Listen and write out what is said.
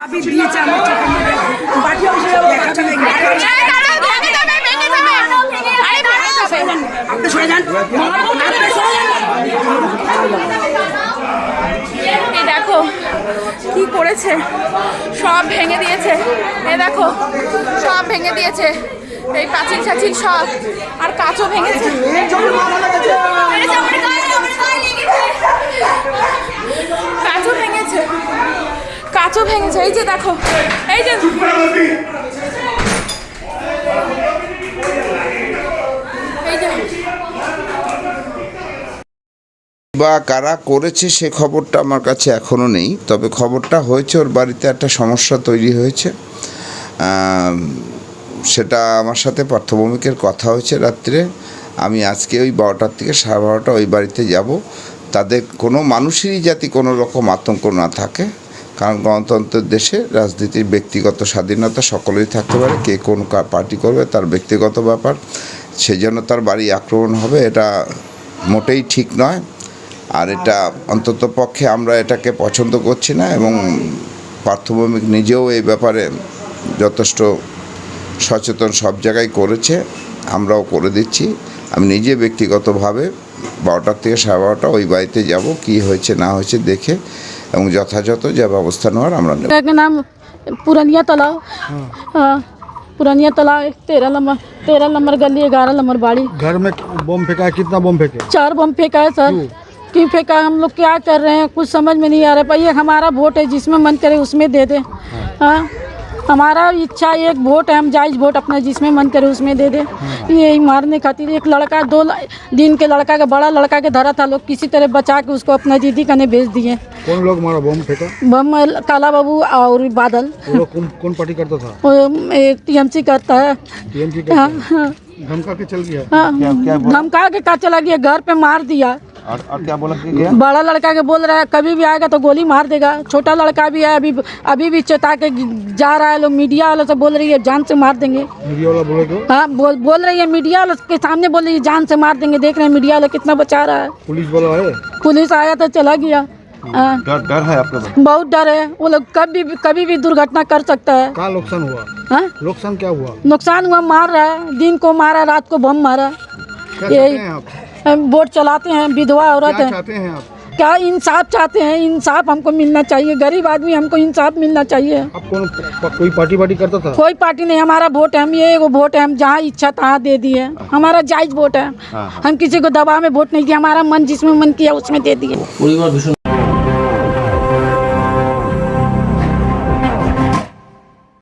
দিয়েছে আমার বাকি। আপনি সরে যান। দেখো কি করেছে? সব ভেঙে দিয়েছে। এ দেখো সব ভেঙে দিয়েছে। এই পাঁচিল ছাচিল সব আর কাঁচও ভেঙেছে কাঁচও ভেঙেছে কাঁচও ভেঙেছে এই যে দেখো, এই যে বা কারা করেছে সে খবরটা আমার কাছে এখনও নেই, তবে খবরটা হয়েছে, ওর বাড়িতে একটা সমস্যা তৈরি হয়েছে। সেটা আমার সাথে পার্থভৌমিকের কথা হয়েছে রাত্রে। আমি আজকে ওই বারোটার থেকে সাড়ে বারোটা ওই বাড়িতে যাব। তাদের কোনো মানুষেরই যাতে কোনো রকম আতঙ্ক না থাকে। কারণ গণতন্ত্রের দেশে রাজনীতির ব্যক্তিগত স্বাধীনতা সকলেই থাকতে পারে, কে কোন পার্টি করবে তার ব্যক্তিগত ব্যাপার। সেই জন্য তার বাড়ি আক্রমণ হবে, এটা মোটেই ঠিক নয়। আর এটা অন্তত পক্ষে আমরা এটাকে পছন্দ করছি না এবং পার্থভৌমিক নিজেও এই ব্যাপারে যথেষ্ট সচেতন সব জায়গায় করেছে, আমরাও করে দিচ্ছি। আমি নিজে ব্যক্তিগতভাবে বারোটার থেকে সাড়ে বারোটা ওই বাড়িতে যাব, কি হয়েছে না হয়েছে দেখে এবং যথাযথ যা ব্যবস্থা নেওয়ার আমরা নেব जगह का नाम पुरानिया तालाब हाँ पुरानिया तालाब तेरह नंबर तेरह नंबर गली ग्यारह नंबर बाड़ी घर में बम फेंका है कितना बम फेंके चार बम फेंका है सर क्यों फेंका है? हम लोग क्या कर रहे हैं कुछ समझ में नहीं आ रहा है भाई ये हमारा वोट है जिसमें मन करे उसमें दे दे हाँ हमारा इच्छा एक वोट है हम जायज़ वोट अपना जिसमें मन करे उसमें दे दे। यही मारने खातिर एक लड़का दो दिन के लड़का का बड़ा लड़का के धरा था लोग किसी तरह बचा के उसको अपना दीदी कने भेज दिए। कौन लोग मारा बम फेंका? बम काला बाबू और बादल। कौन कौन पार्टी करता था? टीएमसी करता है। टीएमसी हाँ, करता हाँ, धमका के चल गया? हाँ, धमका के का चला गया? घर पे मार दिया। और, और क्या बोला कि गया? बड़ा लड़का के बोल रहा है कभी भी आएगा तो गोली मार देगा। छोटा लड़का भी है अभी अभी भी चेता के जा रहा है लोग मीडिया वालों से बोल रही है जान से मार देंगे। मीडिया वाला बोले तो हाँ बोल बोल रही है मीडिया वालों के सामने बोल रही है जान से मार देंगे। देख रहे हैं मीडिया वाला कितना बचा रहा है। पुलिस वाला है पुलिस आया तो चला गया। हाँ, डर डर है आपको बहुत डर है। वो लोग कभी कभी भी दुर्घटना कर सकता है। क्या नुकसान हुआ? हाँ? नुकसान क्या हुआ? नुकसान हुआ मार रहा है। दिन को मारा रात को बम मारा। यही। बोट चलाते हैं विधवा औरत है। क्या इंसाफ चाहते हैं? इंसाफ हमको मिलना चाहिए। गरीब आदमी हमको इंसाफ मिलना चाहिए। कौन कोई पार्टी पार्टी करता था? कोई पार्टी नहीं हमारा वोट है। हम ये वो वोट है। हम जहाँ इच्छा तहाँ दे दिए। हाँ। हमारा जायज़ वोट है। हाँ, हम किसी को दबाव में वोट नहीं दिया हमारा मन जिसमें मन किया उसमें दे दिए।